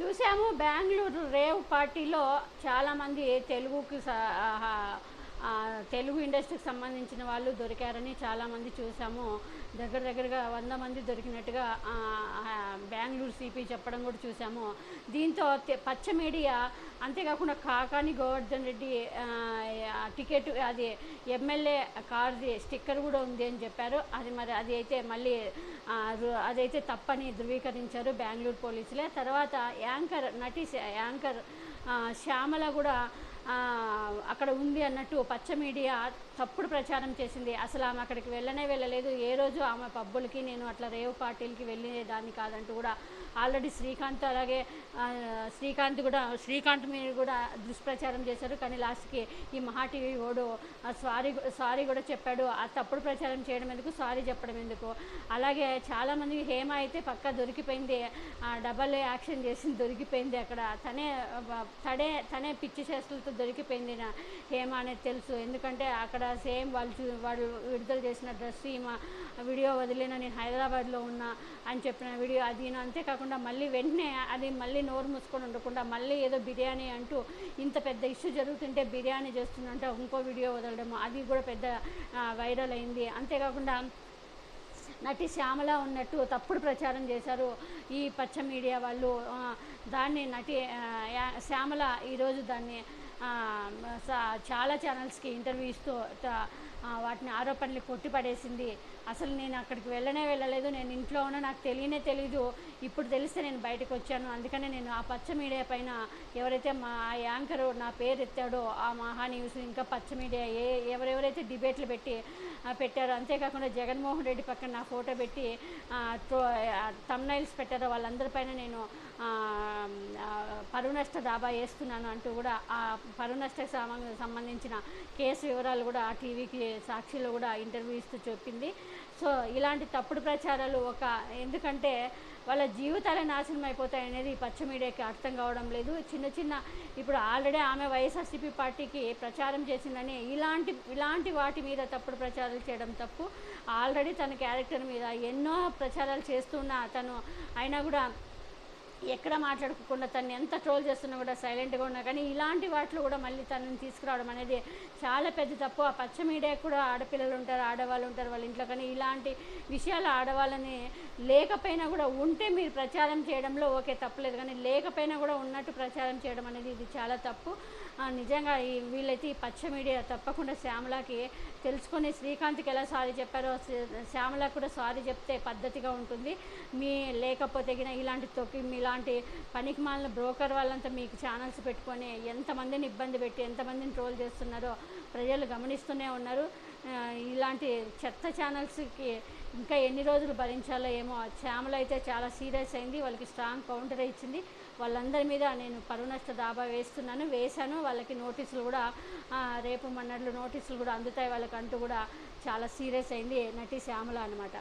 చూసాము బెంగళూరు రేవ్ పార్టీలో చాలామంది తెలుగుకి తెలుగు ఇండస్ట్రీకి సంబంధించిన వాళ్ళు దొరికారని చాలామంది చూసాము. దగ్గర దగ్గరగా వంద మంది దొరికినట్టుగా బెంగళూరు సిపి చెప్పడం కూడా చూసాము. దీంతో పచ్చ మీడియా అంతేకాకుండా కాకాని గోవర్ధన్ రెడ్డి టికెట్ అది ఎమ్మెల్యే కార్ది స్టిక్కర్ కూడా ఉంది అని చెప్పారు. అది మరి అది అయితే మళ్ళీ అదైతే తప్పని ధృవీకరించారు బెంగళూరు పోలీసులే. తర్వాత యాంకర్ నటి యాంకర్ శ్యామల కూడా అక్కడ ఉంది అన్నట్టు పచ్చ మీడియా తప్పుడు ప్రచారం చేసింది. అసలు ఆమె అక్కడికి వెళ్ళనే వెళ్ళలేదు. ఏ రోజు ఆమె పబ్బులకి నేను అట్లా రేవ్ పార్టీలకి వెళ్ళేదాన్ని కాదంటూ కూడా ఆల్రెడీ శ్రీకాంత్ అలాగే శ్రీకాంత్ కూడా శ్రీకాంత్ మీద కూడా దుష్ప్రచారం చేశారు. కానీ లాస్ట్కి ఈ మహా టీవీ ఓడు సారీ సారీ కూడా చెప్పాడు. ఆ తప్పుడు ప్రచారం చేయడం ఎందుకు? సారీ చెప్పడం ఎందుకు? అలాగే చాలామంది హేమ అయితే పక్క దొరికిపోయింది. ఆ, డబల్ యాక్షన్ చేసి దొరికిపోయింది అక్కడ. తనే తడే తనే పిచ్చి చేష్టలతో దొరికిపోయింది నా హేమ అనేది తెలుసు. ఎందుకంటే అక్కడ సేమ్ వాళ్ళు చూ వాళ్ళు విడుదల చేసిన డ్రెస్ ఈమె వీడియో వదిలిన నేను హైదరాబాద్లో ఉన్నా అని చెప్పిన వీడియో అది ఈయన అంతేకాకుండా మళ్ళీ వెంటనే అది మళ్ళీ నోరు మూసుకొని ఉండకుండా మళ్ళీ ఏదో బిర్యానీ అంటూ ఇంత పెద్ద ఇష్యూ జరుగుతుంటే బిర్యానీ చేస్తుందంటే ఇంకో వీడియో వదలడము. అది కూడా పెద్ద వైరల్ అయింది. అంతేకాకుండా నటి శ్యామల ఉన్నట్టు తప్పుడు ప్రచారం చేశారు ఈ పచ్చ మీడియా వాళ్ళు. దాన్ని నటి శ్యామల ఈరోజు దాన్ని చాలా ఛానల్స్కి ఇంటర్వ్యూ ఇస్తూ వాటిని ఆరోపణలు కొట్టిపడేసింది అసలు నేను అక్కడికి వెళ్ళనే వెళ్ళలేదు. నేను ఇంట్లో ఉన్నా నాకు తెలియనే తెలీదు. ఇప్పుడు తెలిస్తే నేను బయటకు వచ్చాను. అందుకనే నేను ఆ పచ్చ మీడియా పైన ఎవరైతే మా ఆ యాంకరు నా పేరు ఎత్తాడో ఆ మహా న్యూస్ ఇంకా పచ్చ మీడియా ఏ ఎవరెవరైతే డిబేట్లు పెట్టి పెట్టారో అంతేకాకుండా జగన్మోహన్ రెడ్డి పక్కన నా ఫోటో పెట్టి తమ్నైల్స్ పెట్టారో వాళ్ళందరిపైన నేను పరువు నష్ట దాబా వేస్తున్నాను అంటూ కూడా ఆ పరువు నష్టకు సంబంధించిన కేసు వివరాలు కూడా ఆ టీవీకి సాక్షిలో కూడా ఇంటర్వ్యూ ఇస్తూ చెప్పింది. సో ఇలాంటి తప్పుడు ప్రచారాలు ఒక ఎందుకంటే వాళ్ళ జీవితాలే నాశనం అయిపోతాయి అనేది పచ్చ మీడియాకి అర్థం కావడం లేదు. చిన్న చిన్న ఇప్పుడు ఆల్రెడీ ఆమె వైఎస్ఆర్సీపీ పార్టీకి ప్రచారం చేసిందని ఇలాంటి ఇలాంటి వాటి మీద తప్పుడు ప్రచారాలు చేయడం తప్పు. ఆల్రెడీ తన క్యారెక్టర్ మీద ఎన్నో ప్రచారాలు చేస్తున్నా తను అయినా కూడా ఎక్కడ మాట్లాడుకోకుండా తను ఎంత ట్రోల్ చేస్తున్నా కూడా సైలెంట్గా ఉన్నా కానీ ఇలాంటి వాటిలో కూడా మళ్ళీ తనని తీసుకురావడం అనేది చాలా పెద్ద తప్పు. ఆ పచ్చ మీడియాకి కూడా ఆడపిల్లలు ఉంటారు ఆడవాళ్ళు ఉంటారు వాళ్ళ ఇంట్లో కానీ ఇలాంటి విషయాలు ఆడవాళ్ళని లేకపోయినా కూడా ఉంటే మీరు ప్రచారం చేయడంలో ఓకే తప్పలేదు కానీ లేకపోయినా కూడా ఉన్నట్టు ప్రచారం చేయడం అనేది ఇది చాలా తప్పు. నిజంగా ఈ వీళ్ళైతే ఈ పచ్చ మీడియా తప్పకుండా శ్యామలకి తెలుసుకొని శ్రీకాంత్కి ఎలా సారీ చెప్పారో శ్యామలకు కూడా సారీ చెప్తే పద్ధతిగా ఉంటుంది. మీ లేకపోతే ఇలాంటి తొక్కి మీలా పనికి మాలిన బ్రోకర్ వాళ్ళంతా మీకు ఛానల్స్ పెట్టుకొని ఎంతమందిని ఇబ్బంది పెట్టి ఎంతమందిని ట్రోల్ చేస్తున్నారో ప్రజలు గమనిస్తూనే ఉన్నారు. ఇలాంటి చెత్త ఛానల్స్కి ఇంకా ఎన్ని రోజులు భరించాలో ఏమో శ్యామలు అయితే చాలా సీరియస్ అయింది. వాళ్ళకి స్ట్రాంగ్ కౌంటర్ ఇచ్చింది. వాళ్ళందరి మీద నేను పరువు నష్ట దాబా వేస్తున్నాను వేశాను. వాళ్ళకి నోటీసులు కూడా రేపు మన్నట్లు నోటీసులు కూడా అందుతాయి. వాళ్ళకంటూ కూడా చాలా సీరియస్ అయింది నటి శ్యామల అనమాట